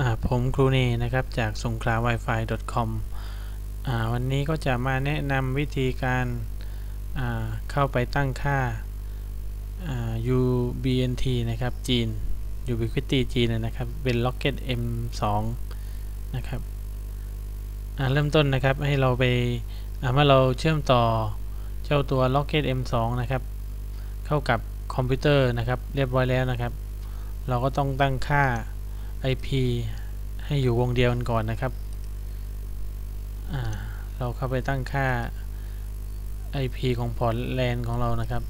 อ่าผมครูเนนะครับ จากสงขลา Wi-Fi com วันนี้ก็จะมาแนะนำวิธีการาเข้าไปตั้งค่าา UBNT นะครับจีน Ubiquiti จีนนะครับ เป็น Rocket M2 นะครับเริ่มต้นนะครับให้เราไปเมื่อเราเชื่อมต่อเจ้าตัว Rocket M2 นะครับ เข้ากับคอมพิวเตอร์นะครับ เรียบร้อยแล้วนะครับ เราก็ต้องตั้งค่า IP ให้อยู่วงเดียวกันก่อนนะครับ เราเข้าไปตั้งค่า IP ของพอร์ตแลนของเรานะครับ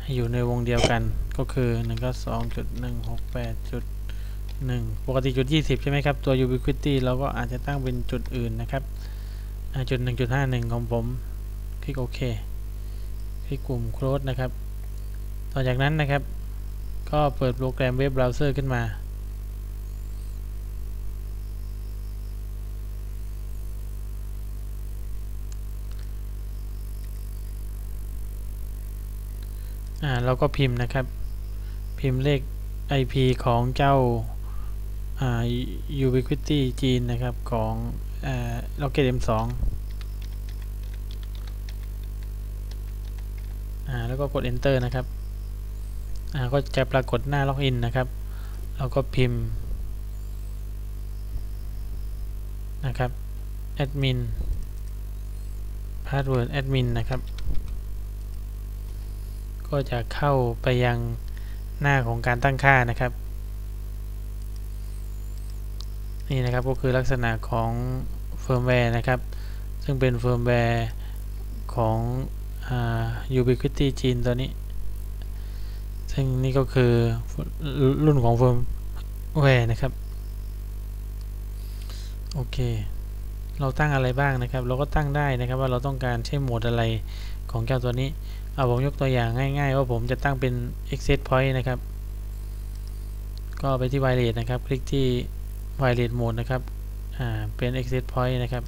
ให้อยู่ในวงเดียวกันก็คือ192.168.1 ปกติจุด 20 ใช่ไหมครับ ตัว Ubiquiti เราก็อาจจะตั้งเป็นจุดอื่นนะครับจุด 1.51 ของผม คลิกโอเค คลิกกลุ่ม close นะครับ ต่อจากนั้นนะครับ ก็เปิดโปรแกรมเว็บเบราว์เซอร์ขึ้นมา อ่าเราก็พิมพ์นะครับ พิมพ์เลข IP ของเจ้า อ่า Ubiquiti จีนนะครับ ของอ่า Rocket M2 อ่า แล้วก็กด Enter นะครับ ก็จะปรากฏหน้าล็อกอินนะครับ เราก็พิมพ์นะครับแอดมินพาสเวิร์ดแอดมินนะครับ ก็จะเข้าไปยังหน้าของการตั้งค่านะครับ นี่นะครับก็คือลักษณะของเฟิร์มแวร์นะครับ ซึ่งเป็นเฟิร์มแวร์ของ Ubiquiti จีนตัวนี้ ซึ่งนี่ก็คือรุ่นของเฟิร์มแวร์นะครับ โอเค เราตั้งอะไรบ้างนะครับ เราก็ตั้งได้นะครับว่าเราต้องการใช้โหมดอะไรของเจ้าตัวนี้เอาผมยกตัวอย่างง่ายๆ ว่าผมจะตั้งเป็น access point นะครับ ก็ไปที่ wireless นะครับ คลิกที่ wireless mode นะครับ อ่า เป็น access point นะครับ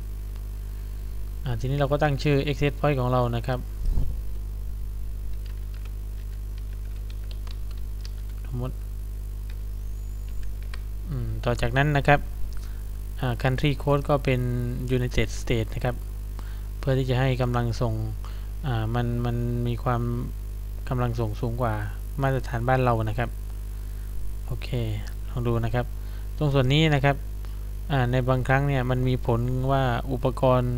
อ่า ทีนี้เราก็ตั้งชื่อ access point ของเรานะครับสมมติ ต่อจากนั้นนะครับ country code ก็เป็น United States นะครับ เพื่อที่จะให้กำลังส่งมันมันมีความกำลังส่งสูงกว่ามาตรฐานบ้านเรานะครับ โอเค ลองดูนะครับ ตรงส่วนนี้นะครับในบางครั้งเนี่ยมันมีผลว่าอุปกรณ์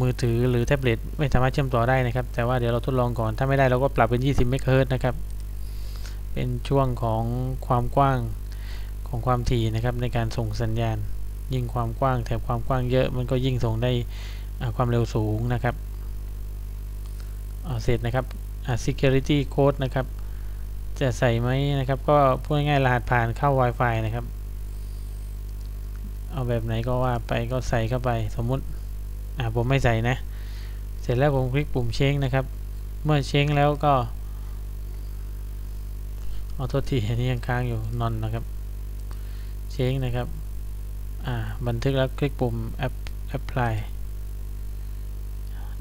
มือถือหรือแท็บเล็ตไม่สามารถเชื่อมต่อได้นะครับ แต่ว่าเดี๋ยวเราทดลองก่อน ถ้าไม่ได้เราก็ปรับเป็น 20 เมกะเฮิรตนะครับ เป็นช่วงของความกว้างของความถี่นะครับในการส่งสัญญาณ ยิ่งความกว้างแถบความกว้างเยอะมันก็ยิ่งส่งได้ความเร็วสูงนะครับเสร็จนะครับ security code นะครับ จะใส่ไหมนะครับ ก็พูดง่ายๆรหัสผ่านเข้า Wi-Fi นะครับ เอาแบบไหนก็ว่าไปก็ใส่เข้าไปสมมุติผมไม่ใส่นะ เสร็จแล้วผมคลิกปุ่มเช็งนะครับ เมื่อเช็งแล้วก็ ขอโทษทีอันนี้ยังค้างอยู่นอนนะครับเช็คนะครับอ่าบันทึกแล้วคลิกปุ่ม apply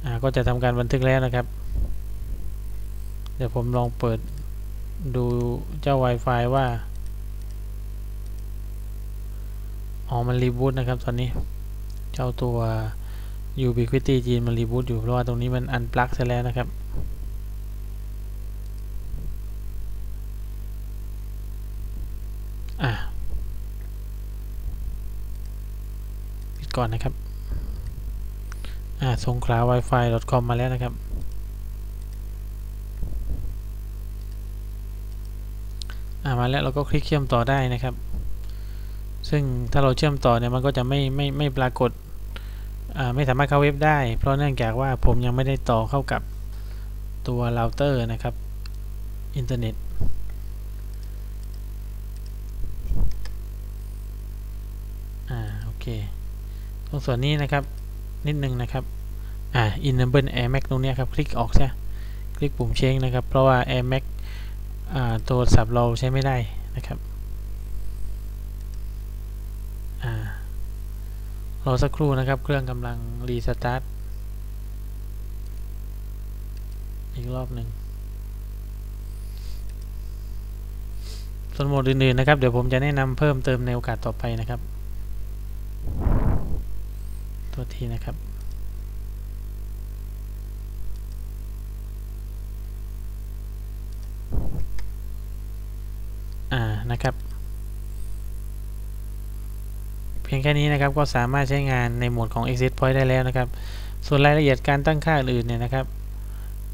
อ่าก็จะทำการบันทึกแล้วนะครับ เดี๋ยวผมลองเปิดดูเจ้า Wi-Fi ว่าอ๋อมันรีบูตนะครับตอนนี้เจ้าตัว Ubiquiti จีนมันรีบูตอยู่เพราะว่าตรงนี้มันอันปลั๊กเสร็จแล้วนะครับ ก่อนนะครับ อ่าสงขลา wifi.com มาแล้วนะครับ อ่ามาแล้วเราก็คลิกเชื่อมต่อได้นะครับ ซึ่งถ้าเราเชื่อมต่อเนี่ยมันก็จะไม่ไม่ไม่ปรากฏ อ่าไม่สามารถเข้าเว็บได้ เพราะเนื่องจากว่าผมยังไม่ได้ต่อเข้ากับตัวเราเตอร์นะครับ อินเทอร์เน็ตโอเค ตรงส่วนนี้นะครับ นิดนึงนะครับ อ่า enable air mac ตรงนี้ครับ คลิกออกใช่คลิกปุ่มเช็งนะครับ เพราะว่า air mac อ่าตัวสับเราใช้ไม่ได้นะครับ อ่ารอสักครู่นะครับ เครื่องกำลังรีสตาร์ทอีกรอบหนึ่งส่วนโหมดอื่นๆนะครับ เดี๋ยวผมจะแนะนำเพิ่มเติมในโอกาสต่อไปนะครับ ตัวทีนะครับอ่านะครับ เพียงแค่นี้นะครับก็สามารถใช้งานในโหมดของ exit point ได้แล้วนะครับ ส่วนรายละเอียดการตั้งค่าอื่นเนี่ยนะครับ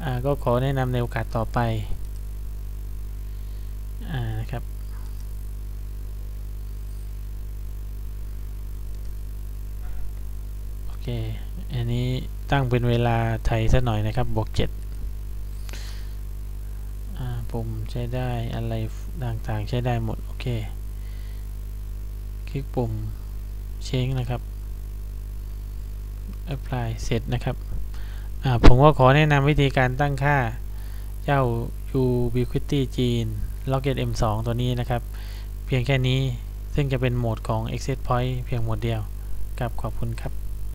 อ่าก็ขอแนะนำในโอกาสต่อไป เค อันนี้ตั้งเป็นเวลาไทยสักหน่อยนะครับ บวกเจ็ดปุ่มใช้ได้อะไรต่างๆ ใช้ได้หมด โอเค คลิกปุ่มเช้งนะครับ apply เสร็จนะครับ ผมก็ขอแนะนำวิธีการตั้งค่าเจ้า Ubiquiti จีน Logit M2 ตัวนี้นะครับ เพียงแค่นี้ซึ่งจะเป็นโหมดของ Exit Point เพียงโหมดเดียวครับขอบคุณครับ